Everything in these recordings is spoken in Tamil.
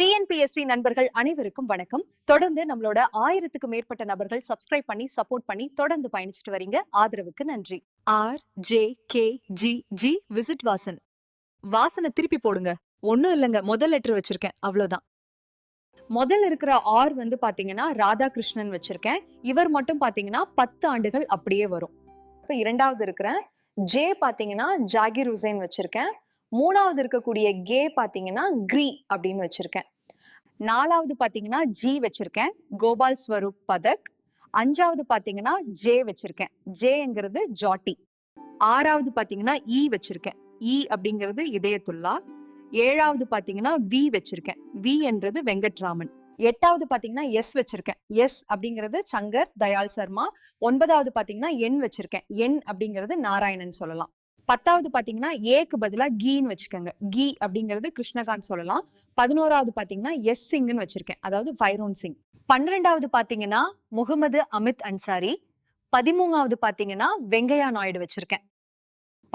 டிஎன்பிஎஸ்சி நண்பர்கள் அனைவருக்கும் வணக்கம். தொடர்ந்து நம்மளோட ஆயிரத்துக்கு மேற்பட்ட நபர்கள் சப்ஸ்கிரைப் பண்ணி சப்போர்ட் பண்ணி தொடர்ந்து பயணிச்சுட்டு வரீங்க. ஆதரவுக்கு நன்றி. R J K G G visit Vasan. வாசனை திருப்பி போடுங்க. ஒண்ணும் இல்லைங்க. முதல் லெட்டர் வச்சிருக்கேன். அவ்வளவுதான் முதல்ல இருக்கிற ஆர் வந்து பாத்தீங்கன்னா ராதாகிருஷ்ணன் வச்சிருக்கேன். இவர் மட்டும் பாத்தீங்கன்னா பத்து ஆண்டுகள் அப்படியே வரும். இப்ப இரண்டாவது இருக்கிறேன் ஜே பாத்தீங்கன்னா ஜாகிர் ஹுசைன் வச்சிருக்கேன். மூணாவது இருக்கக்கூடிய கே பார்த்தீங்கன்னா கிரி அப்படின்னு வச்சிருக்கேன். நாலாவது பார்த்தீங்கன்னா ஜி வச்சிருக்கேன். கோபால் ஸ்வரூப் பதக். அஞ்சாவது பார்த்தீங்கன்னா ஜே வச்சிருக்கேன். ஜேங்கிறது ஜாட்டி. ஆறாவது பார்த்தீங்கன்னா இ வச்சிருக்கேன். இ அப்படிங்கிறது இதயத்துல்லா. ஏழாவது பார்த்தீங்கன்னா வி வச்சிருக்கேன். வி என்றது வெங்கட்ராமன். எட்டாவது பார்த்தீங்கன்னா எஸ் வச்சிருக்கேன். எஸ் அப்படிங்கிறது சங்கர் தயாள் சர்மா. ஒன்பதாவது பார்த்தீங்கன்னா என் வச்சிருக்கேன். என் அப்படிங்கிறது நாராயணன் சொல்லலாம். பத்தாவது பாத்தீங்கன்னா ஏக்கு பதிலா கீன்னு வச்சுக்கோங்க. கீ அப்படிங்கிறது கிருஷ்ணகாந்த் சொல்லலாம். பதினோராவது பாத்தீங்கன்னா எஸ் சிங்னு வச்சிருக்கேன். அதாவது பைரோன் சிங். பன்னிரெண்டாவது பாத்தீங்கன்னா முகமது அமித் அன்சாரி. பதிமூணாவது பாத்தீங்கன்னா வெங்கையா நாயுடு வச்சிருக்கேன்.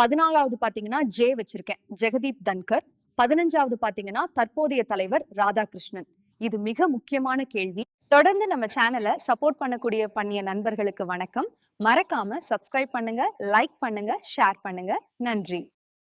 பதினாலாவது பாத்தீங்கன்னா ஜே வச்சிருக்கேன். ஜெகதீப் தன்கர். பதினஞ்சாவது பாத்தீங்கன்னா தற்போதைய தலைவர் ராதாகிருஷ்ணன். இது மிக முக்கியமான கேள்வி. தொடர்ந்து நம்ம சேனலை சப்போர்ட் பண்ணக்கூடிய பண்ணிய நண்பர்களுக்கு வணக்கம். மறக்காம சப்ஸ்கிரைப் பண்ணுங்க லைக் பண்ணுங்க ஷேர் பண்ணுங்க. நன்றி.